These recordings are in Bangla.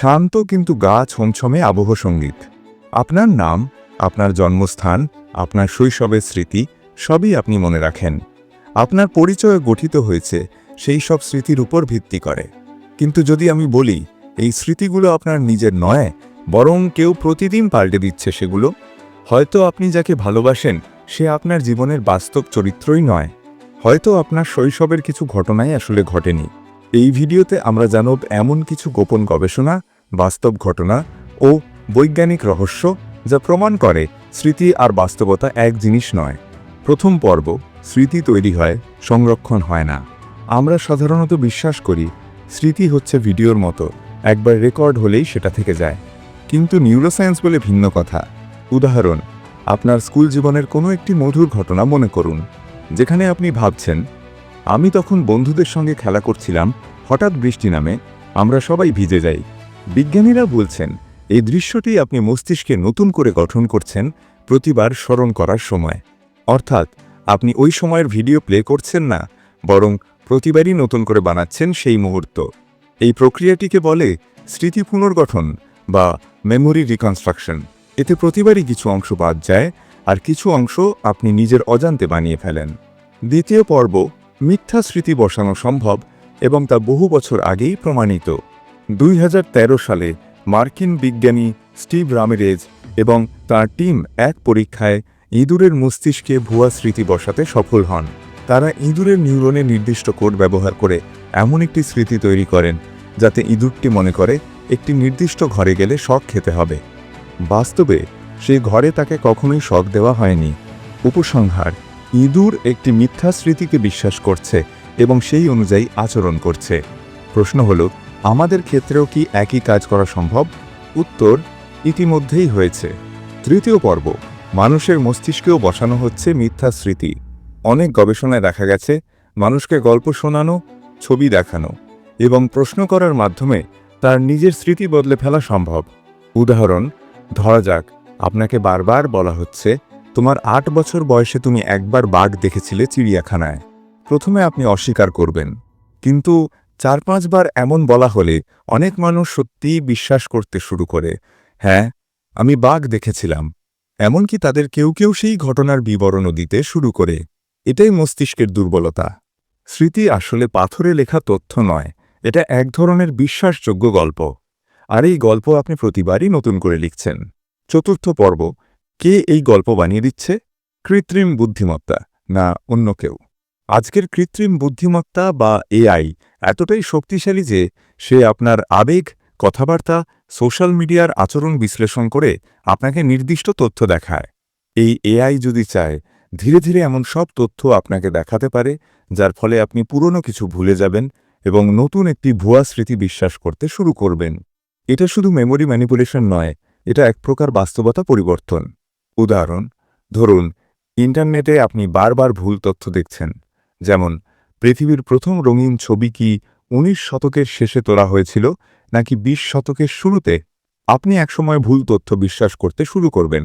শান্ত কিন্তু গা ছমছমে আবহ সংগীত। আপনার নাম, আপনার জন্মস্থান, আপনার শৈশবের স্মৃতি, সবই আপনি মনে রাখেন। আপনার পরিচয় গঠিত হয়েছে, সেই সব স্মৃতির উপর ভিত্তি করে। কিন্তু যদি আমি বলি, এই স্মৃতিগুলো আপনার নিজের নয়, বরং কেউ প্রতিদিন পাল্টে দিচ্ছে সেগুলো, হয়তো আপনি যাকে ভালোবাসেন, সে আপনার জীবনের বাস্তব চরিত্রই নয়। হয়তো আপনার শৈশবের কিছু ঘটনাই আসলে ঘটেনি। এই ভিডিওতে আমরা জানব এমন কিছু গোপন গবেষণা, বাস্তব ঘটনা ও বৈজ্ঞানিক রহস্য যা প্রমাণ করে স্মৃতি আর বাস্তবতা এক জিনিস নয়। প্রথম পর্ব, স্মৃতি তৈরি হয়, সংরক্ষণ হয় না। আমরা সাধারণত বিশ্বাস করি স্মৃতি হচ্ছে ভিডিওর মতো, একবার রেকর্ড হলেই সেটা থেকে যায়। কিন্তু নিউরোসায়েন্স বলে ভিন্ন কথা। উদাহরণ, আপনার স্কুল জীবনের কোনো একটি মধুর ঘটনা মনে করুন, যেখানে আপনি ভাবছেন আমি তখন বন্ধুদের সঙ্গে খেলা করছিলাম, হঠাৎ বৃষ্টি নামে, আমরা সবাই ভিজে যাই। বিজ্ঞানীরা বলছেন, এই দৃশ্যটি আপনি মস্তিষ্কে নতুন করে গঠন করছেন প্রতিবার স্মরণ করার সময়। অর্থাৎ, আপনি ওই সময়ের ভিডিও প্লে করছেন না, বরং প্রতিবারই নতুন করে বানাচ্ছেন সেই মুহূর্ত। এই প্রক্রিয়াটিকে বলে স্মৃতি পুনর্গঠন বা মেমোরি রিকনস্ট্রাকশন এতে প্রতিবারই কিছু অংশ বাদ যায়, আর কিছু অংশ আপনি নিজের অজান্তে বানিয়ে ফেলেন। দ্বিতীয় পর্ব মিথ্যা স্মৃতি বসানো সম্ভব এবং তা বহু বছর আগেই প্রমাণিত। দুই হাজার তেরো সালে মার্কিন বিজ্ঞানী স্টিভ রামিরেজ এবং তার টিম এক পরীক্ষায় ইঁদুরের মস্তিষ্কে ভুয়া স্মৃতি বসাতে সফল হন। তারা ইঁদুরের নিউরনে নির্দিষ্ট কোড ব্যবহার করে এমন একটি স্মৃতি তৈরি করেন, যাতে ইঁদুরটি মনে করে একটি নির্দিষ্ট ঘরে গেলে শখ খেতে হবে। বাস্তবে সেই ঘরে তাকে কখনোই শখ দেওয়া হয়নি। উপসংহার ইঁদুর একটি মিথ্যা স্মৃতিকে বিশ্বাস করছে এবং সেই অনুযায়ী আচরণ করছে। প্রশ্ন হল, আমাদের ক্ষেত্রেও কি একই কাজ করা সম্ভব? উত্তর, ইতিমধ্যেই হয়েছে। তৃতীয় পর্ব, মানুষের মস্তিষ্কেও বসানো হচ্ছে মিথ্যা স্মৃতি। অনেক গবেষণায় দেখা গেছে, মানুষকে গল্প শোনানো, ছবি দেখানো এবং প্রশ্ন করার মাধ্যমে তার নিজের স্মৃতি বদলে ফেলা সম্ভব। উদাহরণ, ধরা যাক, আপনাকে বারবার বলা হচ্ছে তোমার আট বছর বয়সে তুমি একবার বাঘ দেখেছিলে চিড়িয়াখানায়। প্রথমে আপনি অস্বীকার করবেন। কিন্তু চার পাঁচবার এমন বলা হলে অনেক মানুষ সত্যিই বিশ্বাস করতে শুরু করে হ্যাঁ আমি বাঘ দেখেছিলাম। এমনকি তাদের কেউ কেউ সেই ঘটনার বিবরণও দিতে শুরু করে। এটাই মস্তিষ্কের দুর্বলতা। স্মৃতি আসলে পাথরে লেখা তথ্য নয়, এটা এক ধরনের বিশ্বাসযোগ্য গল্প। আর এই গল্প আপনি প্রতিবারই নতুন করে লিখছেন। চতুর্থ পর্ব কে এই গল্প বানিয়ে দিচ্ছে? কৃত্রিম বুদ্ধিমত্তা, না অন্য কেউ। আজকের কৃত্রিম বুদ্ধিমত্তা বা এআই এতটাই শক্তিশালী যে সে আপনার আবেগ, কথাবার্তা, সোশ্যাল মিডিয়ার আচরণ বিশ্লেষণ করে আপনাকে নির্দিষ্ট তথ্য দেখায়। এই এআই যদি চায়, ধীরে ধীরে এমন সব তথ্য আপনাকে দেখাতে পারে, যার ফলে আপনি পুরনো কিছু ভুলে যাবেন এবং নতুন একটি ভুয়া স্মৃতি বিশ্বাস করতে শুরু করবেন। এটা শুধু মেমোরি ম্যানিপুলেশন নয়, এটা এক প্রকার বাস্তবতা পরিবর্তন। উদাহরণ, ধরুন, ইন্টারনেটে আপনি বারবার ভুল তথ্য দেখছেন। যেমন, পৃথিবীর প্রথম রঙিন ছবি কি উনিশ শতকের শেষে তোলা হয়েছিল, নাকি বিশ শতকের শুরুতে? আপনি একসময় ভুল তথ্য বিশ্বাস করতে শুরু করবেন।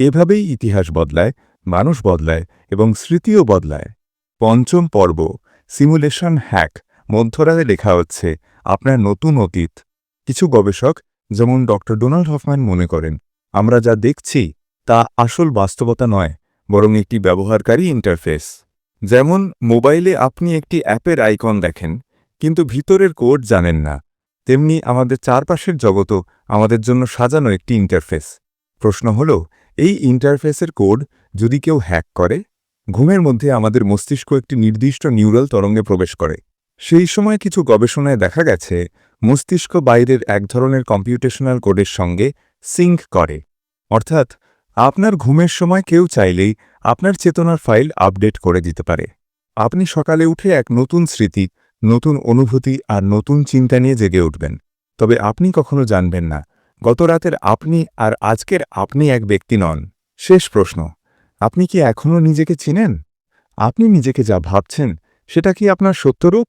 এভাবেই ইতিহাস বদলায়, মানুষ বদলায় এবং স্মৃতিও বদলায়। পঞ্চম পর্ব সিমুলেশন হ্যাক মধ্যরাতে লেখা হচ্ছে, আপনার নতুন অতীত। কিছু গবেষক, যেমন ডক্টর ডোনাল্ড হফম্যান মনে করেন, আমরা যা দেখছি তা আসল বাস্তবতা নয়, বরং একটি ব্যবহারকারী ইন্টারফেস যেমন, মোবাইলে আপনি একটি অ্যাপের আইকন দেখেন, কিন্তু ভিতরের কোড জানেন না। তেমনি আমাদের চারপাশের জগতও আমাদের জন্য সাজানো একটি ইন্টারফেস প্রশ্ন হল, এই ইন্টারফেসের কোড যদি কেউ হ্যাক করে? ঘুমের মধ্যে আমাদের মস্তিষ্ক একটি নির্দিষ্ট নিউরাল তরঙ্গে প্রবেশ করে। সেই সময় কিছু গবেষণায় দেখা গেছে, মস্তিষ্ক বাইরের এক ধরনের কম্পিউটেশনাল কোডের সঙ্গে সিঙ্ক করে। অর্থাৎ আপনার ঘুমের সময় কেউ চাইলেই আপনার চেতনার ফাইল আপডেট করে দিতে পারে। আপনি সকালে উঠে এক নতুন স্মৃতি, নতুন অনুভূতি আর নতুন চিন্তা নিয়ে জেগে উঠবেন। তবে আপনি কখনো জানবেন না, গত রাতের আপনি আর আজকের আপনি এক ব্যক্তি নন। শেষ প্রশ্ন, আপনি কি এখনও নিজেকে চিনেন? আপনি নিজেকে যা ভাবছেন, সেটা কি আপনার সত্যরূপ?